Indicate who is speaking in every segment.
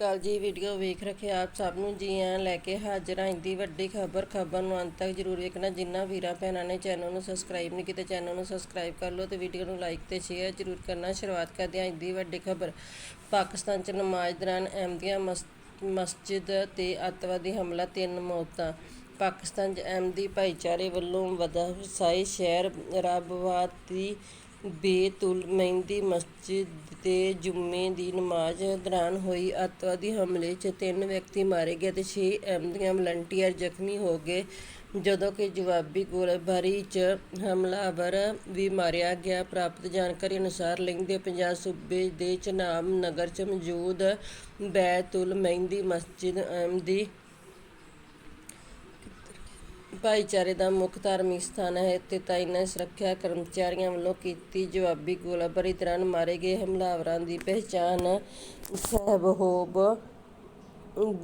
Speaker 1: ਕੱਲ ਜੀ ਵੀਡੀਓ ਵੇਖ ਰੱਖੇ ਆਪ ਸਭ ਨੂੰ ਜੀ ਆਇਆਂ ਲੈ ਕੇ ਹਾਜ਼ਰ ਹਾਂ ਦੀ ਵੱਡੀ ਖਬਰ ਖਬਰ ਨੂੰ ਅੰਤ ਤੱਕ ਜਰੂਰ ਵੇਖਣਾ। ਜਿੰਨਾ ਵੀਰਾਂ ਭੈਣਾਂ ਨੇ ਚੈਨਲ ਨੂੰ ਸਬਸਕ੍ਰਾਈਬ ਨਹੀਂ ਕੀਤਾ, ਚੈਨਲ ਨੂੰ ਸਬਸਕ੍ਰਾਈਬ ਕਰ ਲਓ ਤੇ ਵੀਡੀਓ ਨੂੰ ਲਾਈਕ ਤੇ ਸ਼ੇਅਰ ਜਰੂਰ ਕਰਨਾ। ਸ਼ੁਰੂਆਤ ਕਰਦੇ ਹਾਂ ਦੀ ਵੱਡੀ ਖਬਰ। ਪਾਕਿਸਤਾਨ ਚ ਨਮਾਜ਼ ਦੌਰਾਨ ਅਹਿਮਦੀਆ ਮਸ- ਮਸਜਿਦ ਤੇ ਅੱਤਵਾਦੀ ਹਮਲਾ, ਤਿੰਨ ਮੌਤਾਂ। ਪਾਕਿਸਤਾਨ ਚ ਅਹਿਮਦੀ ਭਾਈਚਾਰੇ ਵੱਲੋਂ ਵਦਾਵਸਾਈ ਸ਼ਹਿਰ ਰਾਬਾਦ ਬੇਤੁਲ ਮਹਿੰਦੀ ਮਸਜਿਦ ਦੇ ਜੁਮੇ ਦੀ ਨਮਾਜ਼ ਦੌਰਾਨ ਹੋਈ ਅੱਤਵਾਦੀ ਹਮਲੇ 'ਚ ਤਿੰਨ ਵਿਅਕਤੀ ਮਾਰੇ ਗਏ ਤੇ 6 ਅਹਿਮਦੀਆ ਵਲੰਟੀਅਰ ਜ਼ਖਮੀ ਹੋ ਗਏ, ਜਦੋਂ ਕਿ ਜਵਾਬੀ ਗੋਲੀਬਾਰੀ 'ਚ ਹਮਲਾਵਰ ਵੀ ਮਾਰਿਆ ਗਿਆ। ਪ੍ਰਾਪਤ ਜਾਣਕਾਰੀ ਅਨੁਸਾਰ ਲਹਿੰਦੇ ਪੰਜਾਬ ਸੂਬੇ ਦੇ ਚਨਾਬ ਨਗਰ 'ਚ ਮੌਜੂਦ ਬੈਤੁਲ ਮਹਿੰਦੀ ਮਸਜਿਦ ਅਹਿਮਦੀ ਭਾਈਚਾਰੇ ਦਾ ਮੁੱਖ ਧਾਰਮਿਕ ਸਥਾਨ ਹੈ। ਤੇ ਤਾਇਨਾਤ ਸੁਰੱਖਿਆ ਕਰਮਚਾਰੀਆਂ ਵੱਲੋਂ ਕੀਤੀ ਜਵਾਬੀ ਗੋਲਾਬਾਰੀ ਦੌਰਾਨ ਮਾਰੇ ਗਏ ਹਮਲਾਵਰਾਂ ਦੀ ਪਹਿਚਾਣ ਸਹਿਬਹੋਬ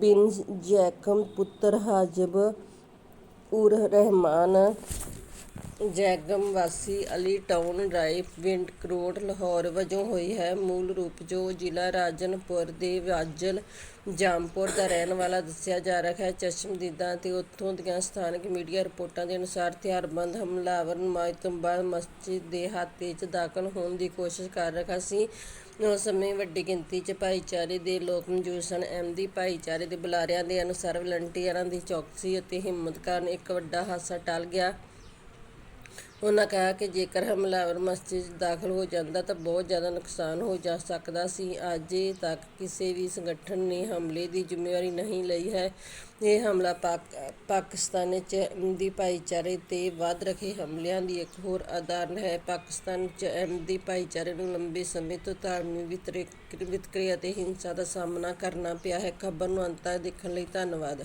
Speaker 1: ਬਿਨ ਜੈਕਮ ਪੁੱਤਰ ਹਾਜਬ ਉਰ ਰਹਿਮਾਨ ਜੈਗਮ ਵਾਸੀ ਅਲੀ ਟਾਊਨ ਡਰਾਈਵ ਵਿੰਡ ਕਰੋੜ ਲਾਹੌਰ ਵਜੋਂ ਹੋਈ ਹੈ। ਮੂਲ ਰੂਪ ਜੋ ਜ਼ਿਲ੍ਹਾ ਰਾਜਨਪੁਰ ਦੇ ਵਾਜਲ ਜਾਮਪੁਰ ਦਾ ਰਹਿਣ ਵਾਲਾ ਦੱਸਿਆ ਜਾ ਰਿਹਾ ਹੈ। ਚਸ਼ਮਦੀਦਾਂ ਤੇ ਉੱਥੋਂ ਦੀਆਂ ਸਥਾਨਕ ਮੀਡੀਆ ਰਿਪੋਰਟਾਂ ਦੇ ਅਨੁਸਾਰ ਹਥਿਆਰਬੰਦ ਹਮਲਾਵਰ ਨਮਾਜ਼ ਤੋਂ ਮਸਜਿਦ ਦੇ ਹਾਤੇ 'ਚ ਦਾਖਲ ਹੋਣ ਦੀ ਕੋਸ਼ਿਸ਼ ਕਰ ਰਿਹਾ ਸੀ। ਉਸ ਸਮੇਂ ਵੱਡੀ ਗਿਣਤੀ 'ਚ ਭਾਈਚਾਰੇ ਦੇ ਲੋਕ ਮੌਜੂਦ ਸਨ। ਅਹਿਮਦੀ ਭਾਈਚਾਰੇ ਦੇ ਬੁਲਾਰਿਆਂ ਦੇ ਅਨੁਸਾਰ ਵਲੰਟੀਅਰਾਂ ਦੀ ਚੌਕਸੀ ਅਤੇ ਹਿੰਮਤ ਕਾਰਨ ਇੱਕ ਵੱਡਾ ਹਾਦਸਾ ਟਲ ਗਿਆ। ਉਹਨਾਂ ਕਿਹਾ ਕਿ ਜੇਕਰ ਹਮਲਾਵਰ ਮਸਜਿਦ 'ਚ ਦਾਖਲ ਹੋ ਜਾਂਦਾ ਤਾਂ ਬਹੁਤ ਜ਼ਿਆਦਾ ਨੁਕਸਾਨ ਹੋ ਜਾ ਸਕਦਾ ਸੀ। ਅਜੇ ਤੱਕ ਕਿਸੇ ਵੀ ਸੰਗਠਨ ਨੇ ਹਮਲੇ ਦੀ ਜ਼ਿੰਮੇਵਾਰੀ ਨਹੀਂ ਲਈ ਹੈ। ਇਹ ਹਮਲਾ ਪਾਕ, ਪਾਕਿਸਤਾਨ 'ਚ ਅਹਿਮਦੀ ਭਾਈਚਾਰੇ ਤੇ ਵੱਧ ਰਹੇ ਹਮਲਿਆਂ ਦੀ ਇੱਕ ਹੋਰ ਉਦਾਹਰਨ ਹੈ। ਪਾਕਿਸਤਾਨ 'ਚ ਅਹਿਮਦੀ ਭਾਈਚਾਰੇ ਨੂੰ ਲੰਬੇ ਸਮੇਂ ਤੋਂ ਧਾਰਮਿਕ ਵਿਤਰੇ- ਵਿਤਕਰੇ ਅਤੇ ਹਿੰਸਾ ਦਾ ਸਾਹਮਣਾ ਕਰਨਾ ਪਿਆ ਹੈ। ਖਬਰ ਨੂੰ ਅੰਤ ਤੱਕ ਦੇਖਣ ਲਈ ਧੰਨਵਾਦ।